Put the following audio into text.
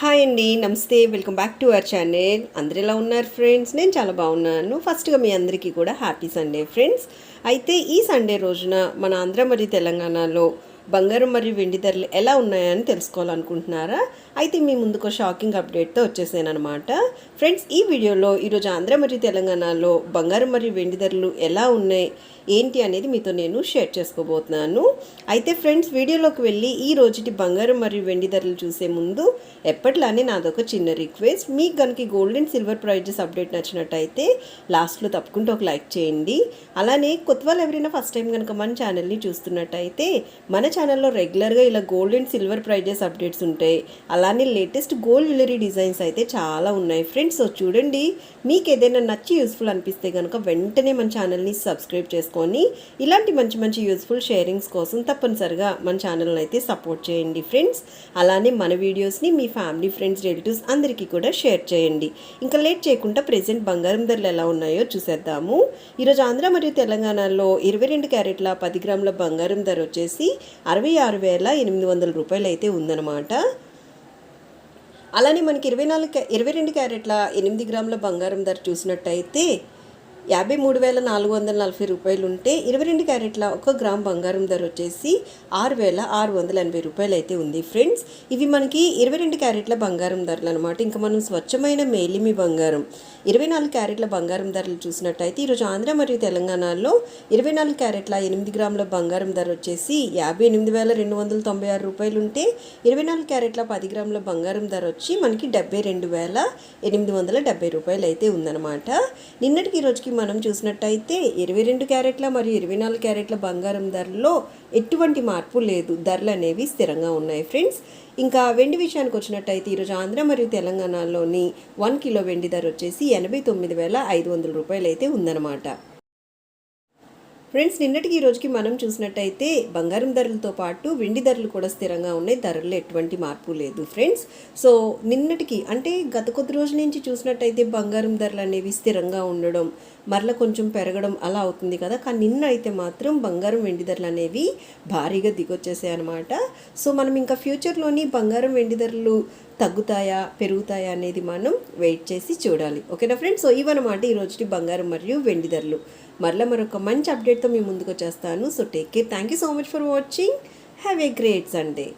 Hi అండి నమస్తే welcome back to our channel. అందరు ఎలా ఉన్నారు ఫ్రెండ్స్? నేను చాలా బాగున్నాను. ఫస్ట్గా మీ అందరికీ కూడా హ్యాపీ సండే ఫ్రెండ్స్. అయితే ఈ సండే రోజున మన ఆంధ్ర మరియు తెలంగాణలో బంగారం మరియు వెండి ధరలు ఎలా ఉన్నాయని తెలుసుకోవాలనుకుంటున్నారా? అయితే మీ ముందుకు షాకింగ్ అప్డేట్తో వచ్చేసాను అనమాట ఫ్రెండ్స్ ఈ వీడియోలో ఈరోజు ఆంధ్ర మరియు తెలంగాణలో బంగారం మరియు వెండి ధరలు ఎలా ఉన్నాయి ఏంటి అనేది మీతో నేను షేర్ చేసుకోబోతున్నాను. అయితే ఫ్రెండ్స్ వీడియోలోకి వెళ్ళి ఈ రోజుటి బంగారం మరియు వెండి ధరలు చూసే ముందు ఎప్పట్లానే నాదొక చిన్న రిక్వెస్ట్. మీకు కనుక gold and silver prizes update నచ్చినట్టయితే లాస్ట్లో తప్పకుండా ఒక లైక్ చేయండి. అలానే కొత్త వాళ్ళు ఎవరైనా ఫస్ట్ టైం కనుక మన ఛానల్ని చూస్తున్నట్టయితే మన ఛానల్లో రెగ్యులర్గా ఇలా gold and silver prizes updates ఉంటాయి. అలానే లేటెస్ట్ గోల్డ్ జ్యువెలరీ డిజైన్స్ అయితే చాలా ఉన్నాయి. ఫ్రెండ్స్ సో చూడండి మీకు ఏదైనా నచ్చి యూస్ఫుల్ అనిపిస్తే కనుక వెంటనే మన ఛానల్ని సబ్స్క్రైబ్ చేసుకొని ఇలాంటి మంచి మంచి యూస్ఫుల్ షేరింగ్స్ కోసం తప్పనిసరిగా మన ఛానల్ని అయితే సపోర్ట్ చేయండి ఫ్రెండ్స్ అలానే మన వీడియోస్ని మీ ఫ్యామిలీ ఫ్రెండ్స్ రిలేటివ్స్ అందరికీ కూడా షేర్ చేయండి. ఇంకా లేట్ చేయకుండా ప్రెసెంట్ బంగారం ధరలు ఎలా ఉన్నాయో చూసేద్దాము. ఈరోజు ఆంధ్ర మరియు తెలంగాణలో ఇరవై రెండు క్యారెట్ల పది గ్రాముల బంగారం ధర వచ్చేసి అరవై ఆరు వేల ఎనిమిది వందల రూపాయలు అయితే ఉందన్నమాట. అలానే మనకి ఇరవై నాలుగు క్యా- ఇరవై రెండు క్యారెట్ల ఎనిమిది గ్రాముల బంగారం ధర చూసినట్టయితే యాభై మూడు వేల నాలుగు వందల నలభై రూపాయలు ఉంటే ఇరవై రెండు క్యారెట్ల ఒక గ్రామ్ బంగారం ధర వచ్చేసి ఆరు వేల ఆరు వందల ఎనభై రూపాయలు అయితే ఉంది. ఫ్రెండ్స్ ఇవి మనకి ఇరవై రెండు క్యారెట్ల బంగారం ధరలు అనమాట ఇంకా మనం స్వచ్ఛమైన మేలిమి బంగారం ఇరవై నాలుగు క్యారెట్ల బంగారం ధరలు చూసినట్టయితే ఈరోజు ఆంధ్ర మరియు తెలంగాణలో ఇరవై నాలుగు క్యారెట్ల ఎనిమిది గ్రాముల బంగారం ధర వచ్చేసి యాభై ఎనిమిది వేల రెండు వందల తొంభై ఆరు రూపాయలు ఉంటే ఇరవై నాలుగు క్యారెట్ల పది గ్రాముల బంగారం ధర వచ్చి మనకి డెబ్బై రెండు వేల ఎనిమిది వందల డెబ్బై రూపాయలు అయితే ఉందన్నమాట. నిన్నటికి ఈ రోజుకి మనం చూసినట్టయితే ఇరవై రెండు క్యారెట్ల మరియు ఇరవై నాలుగు క్యారెట్ల బంగారం ధరలో ఎటువంటి మార్పు లేదు. ధరలు అనేవి స్థిరంగా ఉన్నాయి ఫ్రెండ్స్. ఇంకా వెండి విషయానికి వచ్చినట్టయితే ఈరోజు ఆంధ్ర మరియు తెలంగాణలోని వన్ కిలో వెండి ధర వచ్చేసి ఎనభై తొమ్మిది వేల ఐదు వందల రూపాయలు అయితే ఉందన్నమాట. ఫ్రెండ్స్ నిన్నటికి ఈ రోజుకి మనం చూసినట్టయితే బంగారం ధరలతో పాటు వెండి ధరలు కూడా స్థిరంగా ఉన్నాయి. ధరల్లో ఎటువంటి మార్పు లేదు ఫ్రెండ్స్. సో నిన్నటికి అంటే గత కొద్ది రోజుల నుంచి చూసినట్టయితే బంగారం ధరలు అనేవి స్థిరంగా ఉండడం మరల కొంచెం పెరగడం అలా అవుతుంది కదా. కానీ నిన్న అయితే మాత్రం బంగారం వెండి ధరలు అనేవి భారీగా దిగొచ్చేసాయి అనమాట సో మనం ఇంకా ఫ్యూచర్లోని బంగారం వెండి ధరలు తగ్గుతాయా పెరుగుతాయా అనేది మనం వెయిట్ చేసి చూడాలి. ఓకేనా ఫ్రెండ్స్? సో ఇవన్నమాట ఈ బంగారం మరియు వెండి ధరలు. మరలా మరొక మంచి అప్డేట్తో మీ ముందుకు వచ్చేస్తాను. So take care thank you so much for watching have a great Sunday